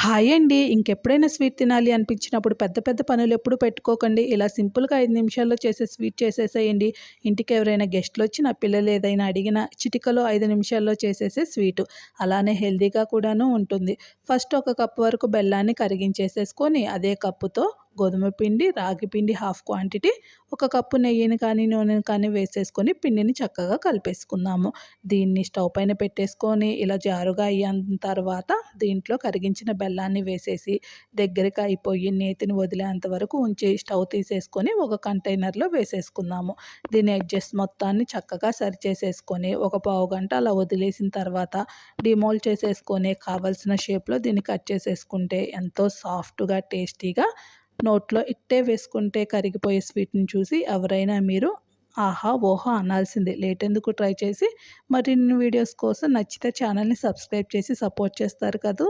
Hi అండి. ఇంకెప్పుడైనా sweet తినాలి అనిపించినప్పుడు పెద్ద పెద్ద పనులు ఎప్పుడు పెట్టుకోకండి. ఇలా సింపుల్గా ఐదు నిమిషాల్లో చేసే స్వీట్ చేసేసేయండి. ఇంటికి ఎవరైనా గెస్ట్లు వచ్చి నా పిల్లలు ఏదైనా అడిగినా చిటికలో ఐదు నిమిషాల్లో చేసేసే స్వీటు. అలానే హెల్దీగా కూడాను ఉంటుంది. ఫస్ట్ ఒక కప్పు వరకు బెల్లాన్ని కరిగించేసేసుకొని అదే కప్పుతో గోధుమ పిండి రాగి పిండి హాఫ్ క్వాంటిటీ ఒక కప్పు నెయ్యిని కానీ నూనెని కానీ వేసేసుకొని పిండిని చక్కగా కలిపేసుకుందాము. దీన్ని స్టవ్ పైన పెట్టేసుకొని ఇలా జారుగా అయిన తర్వాత దీంట్లో కరిగించిన బెల్లాన్ని వేసేసి దగ్గరికి అయిపోయి నేతిని వదిలేంత వరకు ఉంచి స్టవ్ తీసేసుకొని ఒక కంటైనర్లో వేసేసుకుందాము. దీని అడ్జస్ట్ మొత్తాన్ని చక్కగా సరి చేసేసుకొని ఒక పావు గంట అలా వదిలేసిన తర్వాత డిమోల్డ్ చేసేసుకొని కావలసిన షేప్లో దీన్ని కట్ చేసేసుకుంటే ఎంతో సాఫ్ట్గా టేస్టీగా నోట్లో ఇట్టే వేసుకుంటే కరిగిపోయే స్వీట్ని చూసి ఎవరైనా మీరు ఆహా ఓహో అనాల్సిందే. లేట్ ఎందుకు ట్రై చేసి? మరిన్ని వీడియోస్ కోసం నచ్చితే ఛానల్ని సబ్స్క్రైబ్ చేసి సపోర్ట్ చేస్తారు కదూ?